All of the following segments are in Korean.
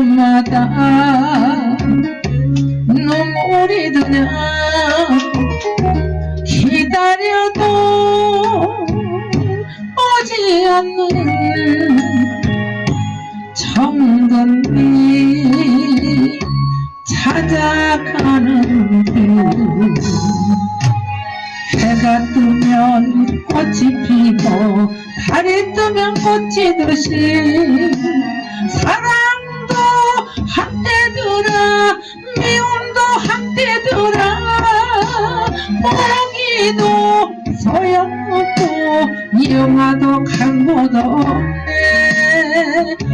걸음마다. 눈물이 드냐 기다려도 오지 않는 정든 비 찾아가는 길 해가 뜨면 꽃이 피고 달이 뜨면 꽃이 드시 포기도 소용없고 영화도 강모도 없네.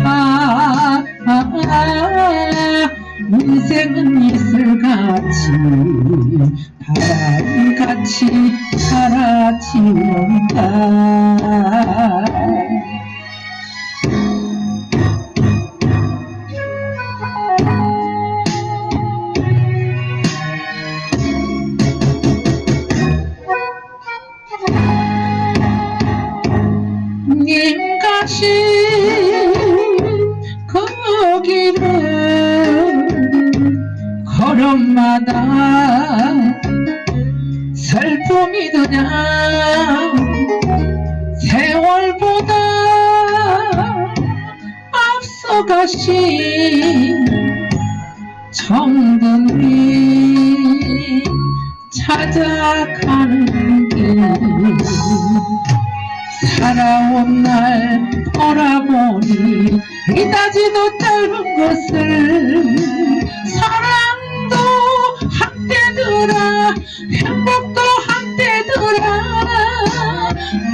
아, 아, 아, 인생은 이슬같이 바람같이 갈아치운 다님 가신 그 걸음마다 슬픔이 드냐? 세월보다 앞서가신 정든이 찾아가는 길 살아온 날 돌아보니 이다지도 짧은 것을 사랑도 한때 들어 행복도 한때 들어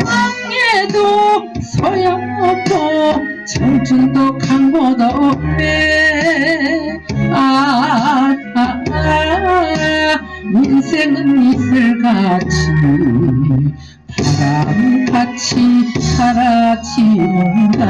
망해도 소용없고 청춘도 강보도 없네. 아, 아, 아 인생은 이슬같이 바람같이 갈아치운다